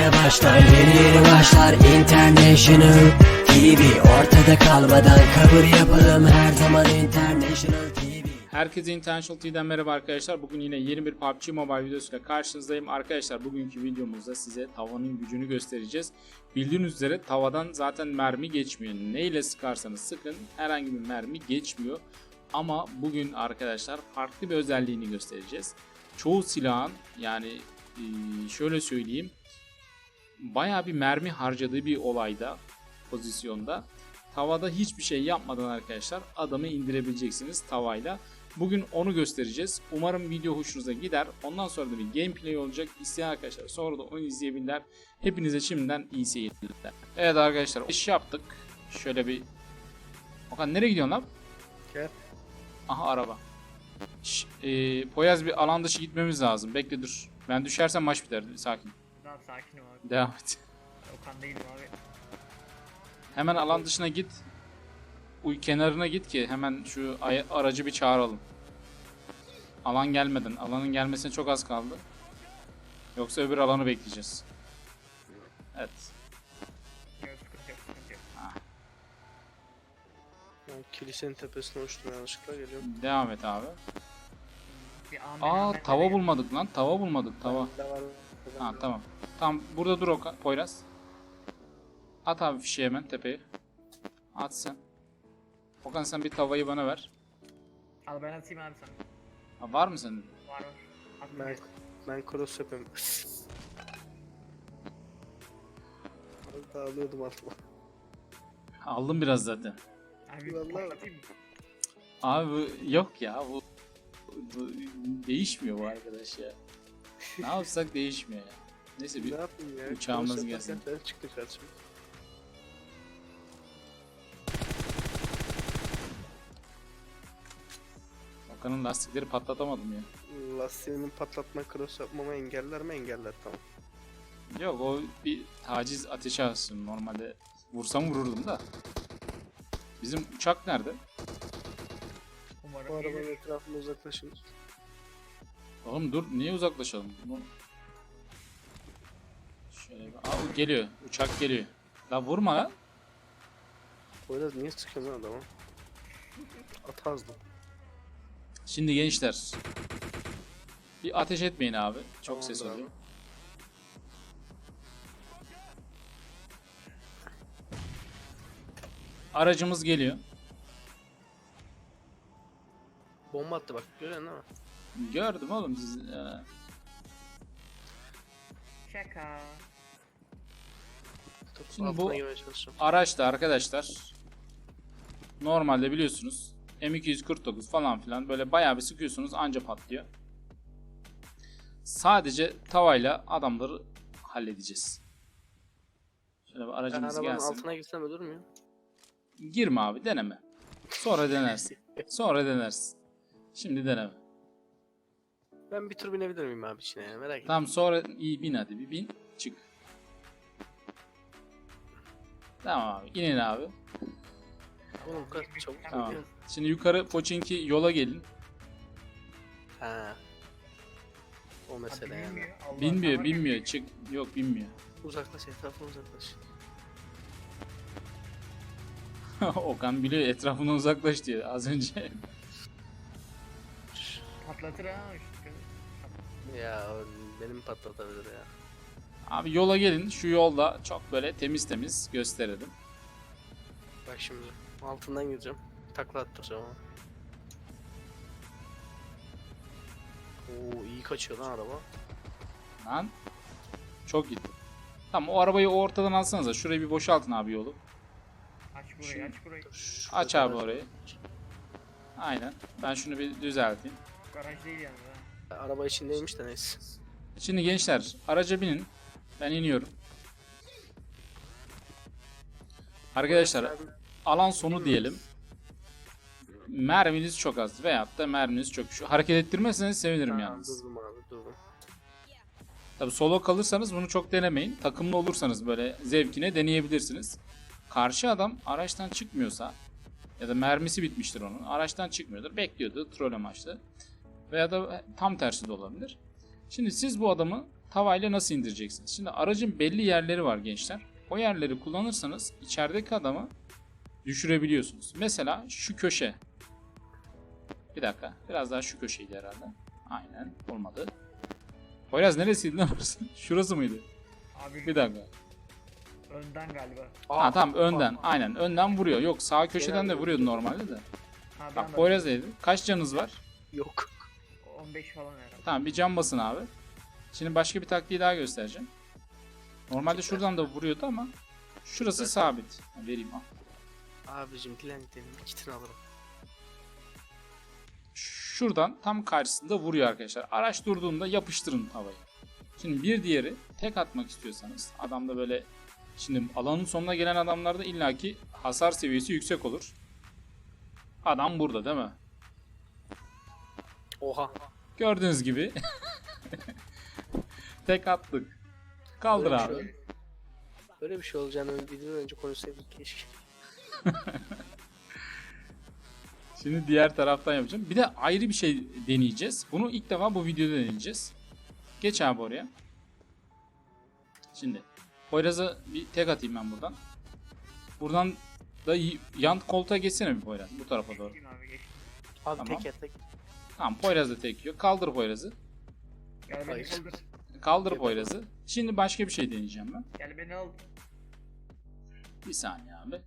yeni başlar Yeni yeni başlar International TV Ortada kalmadan kabul yapalım Her zaman International TV Herkese International TV'den merhaba arkadaşlar. Bugün yine yeni bir PUBG Mobile videosuyla karşınızdayım. Arkadaşlar bugünkü videomuzda size tavanın gücünü göstereceğiz. Bildiğiniz üzere tavadan zaten mermi geçmiyor. Neyle sıkarsanız sıkın herhangi bir mermi geçmiyor. Ama bugün arkadaşlar farklı bir özelliğini göstereceğiz. Çoğu silahın yani şöyle söyleyeyim bayağı bir mermi harcadığı bir olayda pozisyonda tavada hiçbir şey yapmadan arkadaşlar adamı indirebileceksiniz tavayla. Bugün onu göstereceğiz. Umarım video hoşunuza gider. Ondan sonra da bir gameplay olacak. İsteyen arkadaşlar sonra da onu izleyebilirler. Hepinize şimdiden iyi seyirler. Evet arkadaşlar iş yaptık. Şöyle bir... Okan nereye gidiyorsun lan? Gel. Aha araba. Şş, e, Poyaz bir alan dışı gitmemiz lazım. Bekle dur. Ben düşersem maç biter. Sakin. Tamam sakinim abi. Devam et. Okan değilim abi. Hemen alan dışına git. Uy kenarına git ki hemen şu aracı bir çağıralım. Alan gelmeden. Alanın gelmesine çok az kaldı. Yoksa öbür alanı bekleyeceğiz. Evet. Ben kilisenin tepesine uçtum yanlışlıkla geliyorum. Devam et abi. Bir Aa tava bulmadık lan. Tava bulmadık. Tava. Bende var. Ha tamam. Tamam burada dur Okan. Poyraz. At abi fişeği hemen tepeye. At sen. Okan sen bir tavayı bana ver. Al ben atayım abi sana. Ha, var mı senin? Var var. At Ben, ben cross yapayım. Az daha alıyordum altıma. Aldım biraz zaten. Abi Vallahi- patlatayım mı? Abi bu- yok ya bu, bu değişmiyor bu arkadaş ya. Ne yapsak değişmiyor ya. Neyse Ne bir yapayım ya? uçağımız gelsin. Ben çıktı karşıma. Okan'ın lastikleri patlatamadım ya. Lastiğimi patlatma cross yapmamı engeller mi? Engeller tamam. Yok o bir taciz ateşi alsın normalde vursam vururdum da. Bizim uçak nerede? Umarım Bu arabanın gelir. etrafına uzaklaşın. Oğlum dur niye uzaklaşalım? Şöyle bir... Aa, geliyor. Uçak geliyor. La vurma lan. Poyraz niye sıkıyorsun lan adama? At azdı. Şimdi gençler. Bir ateş etmeyin abi. Çok Tamamdır ses abi. oluyor. Aracımız geliyor. Bomba attı bak görüyorsun değil mi? Gördüm oğlum siz. Ee, Şaka. Şimdi bu- araçta arkadaşlar normalde biliyorsunuz M249 falan filan böyle bayağı bir sıkıyorsunuz anca patlıyor. Sadece tavayla adamları halledeceğiz. Şöyle bir Ben aracımız arabanın gelsin. altına girsem ölür müyüm? Girme abi deneme. Sonra denersin. Sonra denersin. Şimdi deneme. Ben bir tur binebilir miyim abi içine ya merak etme. Tamam sonra iyi bin hadi bir bin çık. Tamam abi inin abi. Oğlum bu kadar çabuk Tamam. gidiyor. Şimdi yukarı Poçinki yola gelin. Ha. O mesele yani. bilmiyor. Allah Binmiyor bekliyor. çık. Yok binmiyor. Uzaklaş etrafına uzaklaş. Okan biliyor etrafına uzaklaş diyor az önce. Patlatır ha. Ya benim patlatabilir ya. Abi yola gelin şu yolda çok böyle temiz temiz gösterelim. Bak şimdi altından gireceğim. Takla attıracağım ama. Oo iyi kaçıyor lan araba. Lan. Çok gitti. Tamam o arabayı o ortadan alsanıza. Şurayı bir boşaltın abi yolu. Aç burayı aç burayı. Aç abi orayı. Aynen. Ben şunu bir düzelteyim. Garaj değil ha. Araba içindeymiş de neyse. Şimdi gençler araca binin. Ben iniyorum. Arkadaşlar alan sonu diyelim. Merminiz çok az veyahut da merminiz çok. Şu hareket ettirmezseniz sevinirim Tamam, yalnız. Durdum abi durdum. Tabi solo kalırsanız bunu çok denemeyin. Takımlı olursanız böyle zevkine deneyebilirsiniz. Karşı adam araçtan çıkmıyorsa ya da mermisi bitmiştir onun. Araçtan çıkmıyordur. Bekliyordu troll amaçlı. Veya da tam tersi de olabilir. Şimdi siz bu adamı tavayla nasıl indireceksiniz? Şimdi aracın belli yerleri var gençler. O yerleri kullanırsanız içerideki adamı düşürebiliyorsunuz. Mesela şu köşe. Bir dakika. Biraz daha şu köşeydi herhalde. Aynen. Olmadı. Poyraz neresiydi lan orası? Şurası mıydı? Abi Bir dakika. önden galiba. Ha tamam önden. Aynen önden vuruyor. Yok sağ köşeden de vuruyordu normalde de. Ha Bak Poyraz neydi? Kaç canınız var? Yok. 15 falan herhalde. Tamam bir can basın abi. Şimdi başka bir taktiği daha göstereceğim. Normalde şuradan da vuruyordu ama şurası sabit. Ha, Vereyim al. Abicim gidelim bir kitini alırım. Şuradan tam karşısında vuruyor arkadaşlar. Araç durduğunda yapıştırın havayı. Şimdi bir diğeri tek atmak istiyorsanız adamda böyle şimdi alanın sonuna gelen adamlarda illaki hasar seviyesi yüksek olur. Adam burada değil mi? Oha. Gördüğünüz gibi tek attık. Kaldır Böyle bir abi. şey- Böyle bir şey olacağını videodan önce konuşsaydık keşke. Şimdi diğer taraftan yapacağım. Bir de ayrı bir şey deneyeceğiz. Bunu ilk defa bu videoda deneyeceğiz. Geç abi oraya. Şimdi Poyraz'a bir tek atayım ben buradan. Buradan da y- yan koltuğa geçsene bir Poyraz. Bu tarafa doğru. Abi. Abi Tamam. tek et tek. Tamam Poyraz da tek yiyor. Kaldır Poyraz'ı. Gel beni Hayır. kaldır. Kaldır Poyraz'ı. Şimdi başka bir şey deneyeceğim ben. Gel beni al. Bir saniye abi.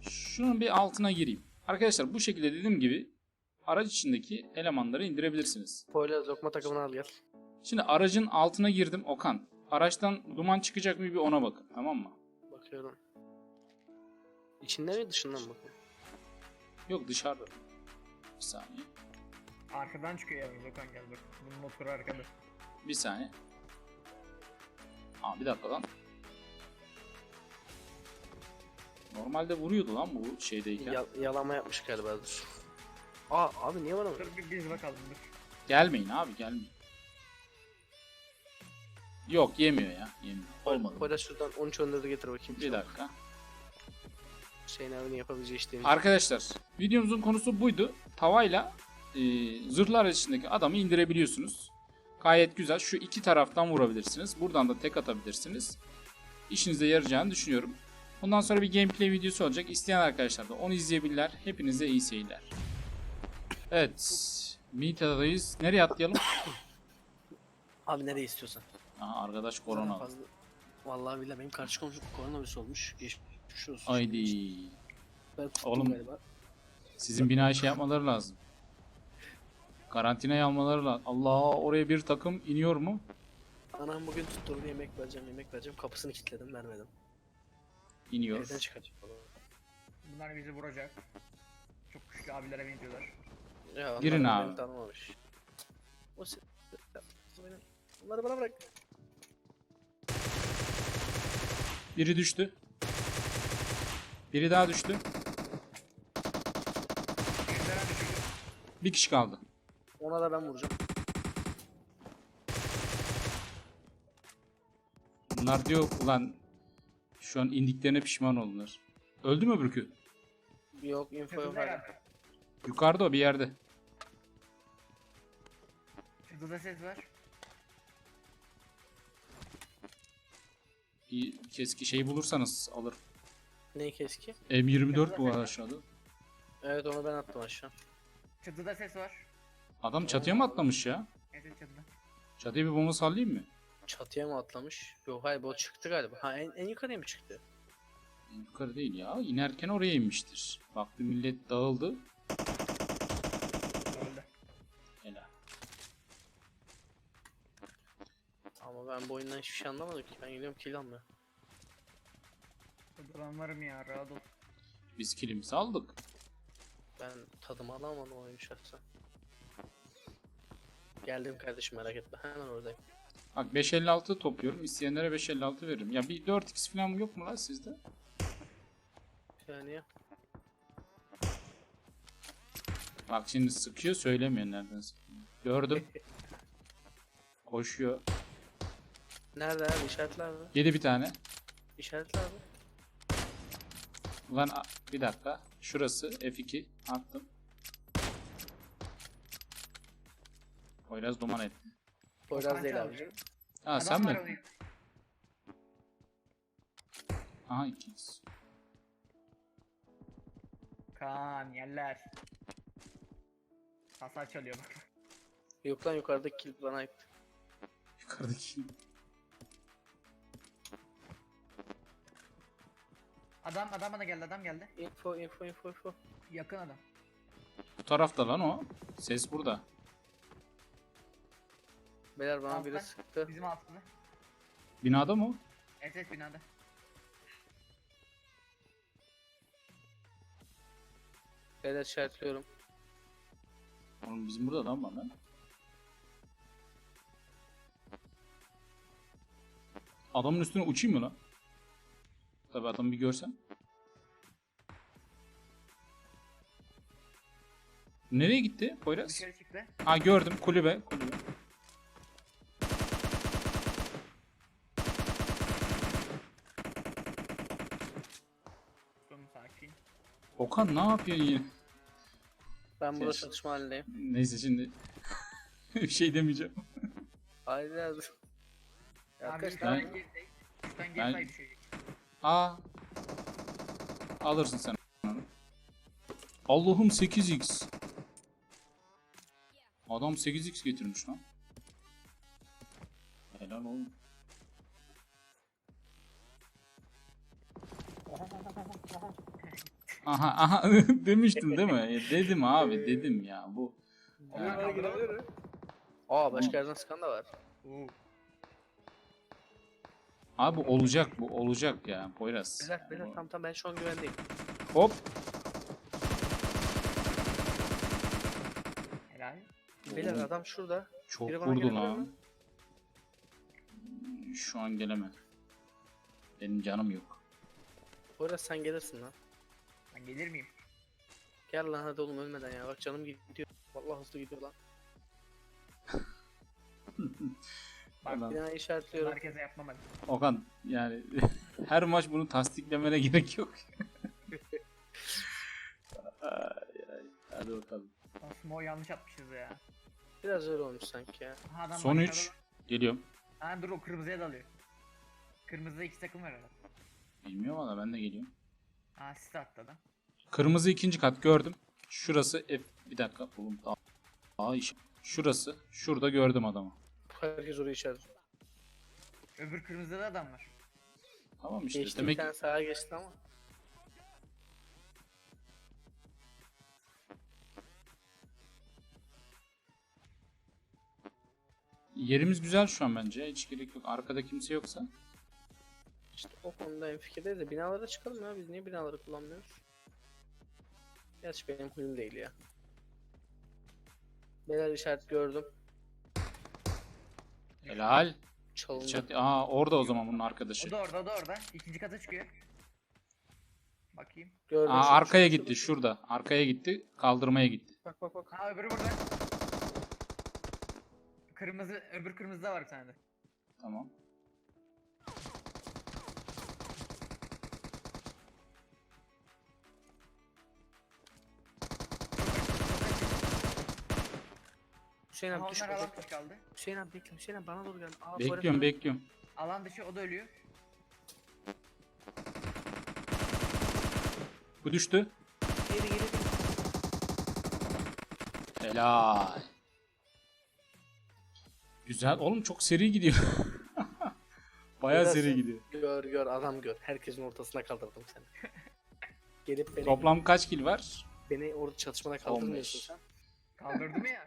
Şunun bir altına gireyim. Arkadaşlar bu şekilde dediğim gibi araç içindeki elemanları indirebilirsiniz. Poyraz lokma takımını al gel. Şimdi aracın altına girdim Okan. Araçtan duman çıkacak mı bir ona bakın tamam mı? Bakıyorum. İçinden mi dışından mı bakın? Yok dışarıda. Bir saniye. Arkadan çıkıyor yalnız Okan gel bak. Bunun motoru arkada. Bir saniye. Aa bir dakika lan. Normalde vuruyordu lan bu şeydeyken. Ya- yalama yapmış galiba dur. Aa abi niye bana Dur bir biz bakalım dur. Gelmeyin abi gelmeyin. Yok yemiyor ya. Yemiyor. Olmadı. Poyraz şuradan 13 14'ü getir bakayım. Bir dakika. Hüseyin abinin yapabileceği iş değil. Arkadaşlar videomuzun konusu buydu. Tavayla e, zırhlar içindeki adamı indirebiliyorsunuz. Gayet güzel. Şu iki taraftan vurabilirsiniz. Buradan da tek atabilirsiniz. İşinize yarayacağını düşünüyorum. Bundan sonra bir gameplay videosu olacak. İsteyen arkadaşlar da onu izleyebilirler. Hepinize iyi seyirler. Evet. Mita'dayız. Nereye atlayalım? Abi nereye istiyorsan. Aa, arkadaş korona. Fazla- Vallahi billahi benim karşı komşum koronavirüs olmuş. Geçmiş olsun. Haydi. Ben tuttum Oğlum. galiba. Sizin binaya şey yapmaları lazım. Karantinaya almaları lazım. Allah oraya bir takım iniyor mu? Anam bugün tutturdu yemek vereceğim yemek vereceğim. Kapısını kilitledim vermedim. İniyor. Evden çıkacak. Bunlar bizi vuracak. Çok güçlü abilere benziyorlar. Ya onlar Girin beni abi. tanımamış. O se- Bunları bana bırak. Biri düştü. Biri daha düştü. Bir kişi kaldı. Ona da ben vuracağım. Bunlar diyor ulan şu an indiklerine pişman oldular. Öldü mü öbürkü? Yok info yok hala. Yukarıda o bir yerde. Çatıda ses var. Bir keski şeyi bulursanız alır. Ne keski? M24 bu arada aşağıda. Evet onu ben attım aşağı. Çatıda ses var. Adam çatıya mı atlamış ya? Evet çatıda. Çatıya bir bomba sallayayım mı? Çatıya mı atlamış? Yok hayır bu çıktı galiba. Ha en, en yukarıya mı çıktı? Yukarı değil ya. İnerken oraya inmiştir. Baktı millet dağıldı. Öldü. Helal. Ama ben bu oyundan hiçbir şey anlamadım ki. Ben gidiyorum kill almaya. Dolanlarım ya rahat ol. Biz kilimizi aldık. Ben tadımı alamadım oyunu şahsen. Geldim kardeşim merak etme. Hemen oradayım. Bak 556 topluyorum. İsteyenlere 556 veririm. Ya bir 4x falan yok mu lan sizde? Yani Bak şimdi sıkıyor söylemiyor nereden sıkıyor. Gördüm. Koşuyor. Nerede abi? İşaretli abi. Yedi bir tane. İşaretli abi. Ulan bir dakika. Şurası F2 attım. Poyraz duman etti. Poyraz değil abicim. Ha Adam sen mi? oraya. Aha 2x. Kaan yerler. Hasar çalıyor bak. Yok lan yukarıdaki kilit bana ait. Yukarıdaki. Adam adam bana geldi adam geldi. Info info info info. Yakın adam. Bu tarafta lan o. Ses burada. Beyler bana Altta. biri sıktı. Bizim altında. Binada mı o? Evet evet binada. Beyler işaretliyorum. Oğlum bizim burada adam var lan. Adamın üstüne uçayım mı lan? Tabi adamı bir görsem. Nereye gitti Poyraz? Dışarı çıktı. Ha gördüm kulübe. kulübe. Durun sakin. Okan ne yapıyorsun yine? Ben burada Keşke. çatışma halindeyim. Neyse şimdi bir şey demeyeceğim. Haydi hadi. Abi Arkadaşlar üstten Ben- düşecek. Aa. Alırsın sen onu. Allah'ım 8x. Adam 8x getirmiş lan. Helal oğlum. Aha aha demiştim değil mi? E, Dedim abi dedim ya bu. Aa başka yerden sıkan da var. Abi olacak bu olacak ya Poyraz. Beyler beyler tamam tamam ben şu an güvendeyim. Hop. Helal. Beyler adam şurada. Çok Biri bana gelebilir mi? Şu an gelemem. Benim canım yok. Poyraz sen gelirsin lan. Ben gelir miyim? Gel lan hadi oğlum ölmeden ya. Bak canım gidiyor. Vallahi hızlı gidiyor lan. Ulan, Binayı işaretliyorum. Herkese yapmam hadi. Okan yani her maç bunu tasdiklemene gerek yok. Ay, ay. Hadi bakalım. Aslında o yanlış atmışız ya. Biraz öyle olmuş sanki ya. Aha, adam Son bana 3. kaldı. Geliyorum. Ha dur o kırmızıya dalıyor. Kırmızıda iki takım var orada. Bilmiyorum valla ben de geliyorum. Ha sis attı adam. Kırmızı ikinci kat gördüm. Şurası F. Bir dakika oğlum. Daha iş. Şurası. Şurada gördüm adamı. Herkes orayı işaretliyor. Öbür kırmızıda da adam var. Tamam işte. Geçti bir Demek tane sağa geçti ama. yerimiz güzel şu an bence. Hiç gerek yok. Arkada kimse yoksa. İşte o konuda en fikirdeyiz de binalara çıkalım ya. Biz niye binaları kullanmıyoruz? Gerçi benim huyum değil ya. Beyler işaret gördüm. Helal. Çalındı. Çat- Aa orada o zaman bunun arkadaşı. O da orada o da orada. İkinci kata çıkıyor. Bakayım. Gördüm. Aa arkaya gitti şurada. şurada. Arkaya gitti. Kaldırmaya gitti. Bak bak bak. Ha öbürü burada. Kırmızı öbür kırmızıda var bir tane de. Tamam. Hüseyin abi düşme onlar alan dışı kaldı. Hüseyin abi bekle. Hüseyin abi bana doğru gel. Aa, Bekliyorum Poyraz- bekliyorum. Alan dışı o da ölüyor. Bu düştü. Geri geri. Helal. Güzel. Oğlum çok seri gidiyor. Bayağı Biraz seri gidiyor. Gör gör adam gör. Herkesin ortasına kaldırdım seni. Gelip beni, Toplam kaç kill var? beni orada çatışmada kaldırmıyorsun 15. sen. Kaldırdı mı ya? Geldi mi ya?